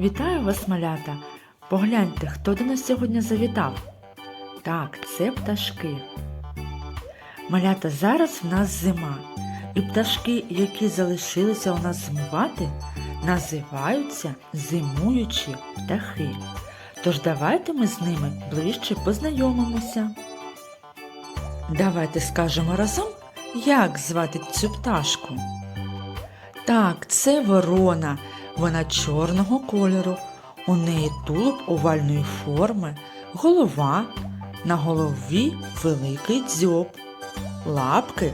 Вітаю вас, малята! Погляньте, хто до нас сьогодні завітав. Так, це пташки. Малята, зараз в нас зима, і пташки, які залишилися у нас зимувати, називаються зимуючі птахи. Тож давайте ми з ними ближче познайомимося. Давайте скажемо разом, як звати цю пташку. Так, це ворона. Вона чорного кольору. У неї тулуб овальної форми, голова, на голові великий дзьоб, лапки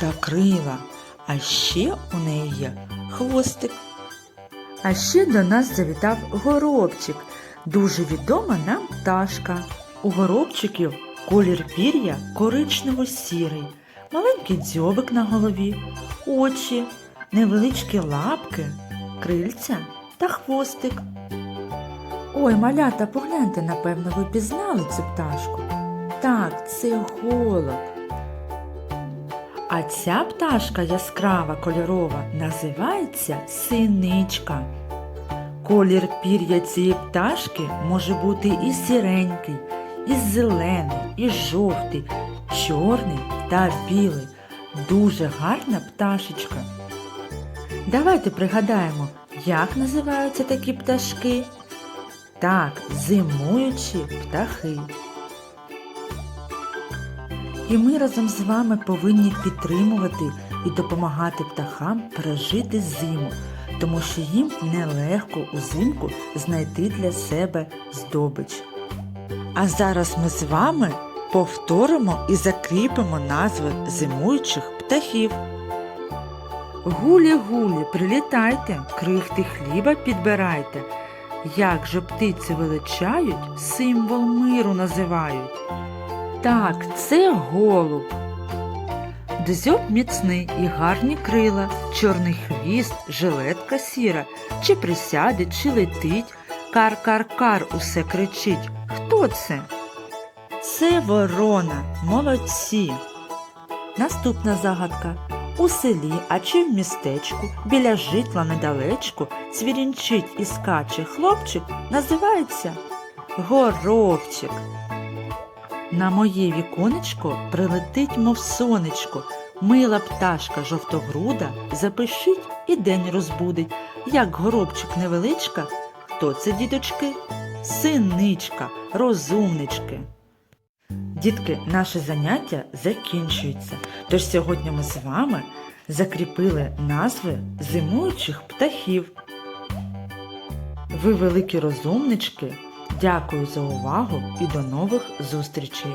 та крила. А ще у неї є хвостик. А ще до нас завітав горобчик, дуже відома нам пташка. У горобчиків колір пір'я коричнево-сірий, маленький дзьобик на голові, очі, невеличкі лапки, крильця та хвостик. Ой, малята, погляньте, напевно, ви пізнали цю пташку. Так, це голуб. А ця пташка яскрава кольорова називається синичка. Колір пір'я цієї пташки може бути і сіренький, і зелений, і жовтий, чорний та білий. Дуже гарна пташечка. Давайте пригадаємо, як називаються такі пташки. Так, зимуючі птахи. І ми разом з вами повинні підтримувати і допомагати птахам пережити зиму, тому що їм нелегко узимку знайти для себе здобич. А зараз ми з вами повторимо і закріпимо назви зимуючих птахів. Гулі-гулі, прилітайте, крихти хліба підбирайте. Як же птиці величають, символ миру називають. Так, це голуб. Дзьоб міцний і гарні крила, чорний хвіст, жилетка сіра, чи присяде, чи летить, кар-кар-кар усе кричить. Хто це? Це ворона, молодці. Наступна загадка. У селі, а чи в містечку, біля житла недалечку, цвірінчить і скаче хлопчик, називається горобчик. На моє віконечко прилетить, мов сонечко, мила пташка жовтогруда, запишіть і день розбудить. Як горобчик невеличка, хто це, діточки? Синичка, розумнички. Дітки, наше заняття закінчується. Тож сьогодні ми з вами закріпили назви зимуючих птахів. Ви великі розумнички. Дякую за увагу і до нових зустрічей!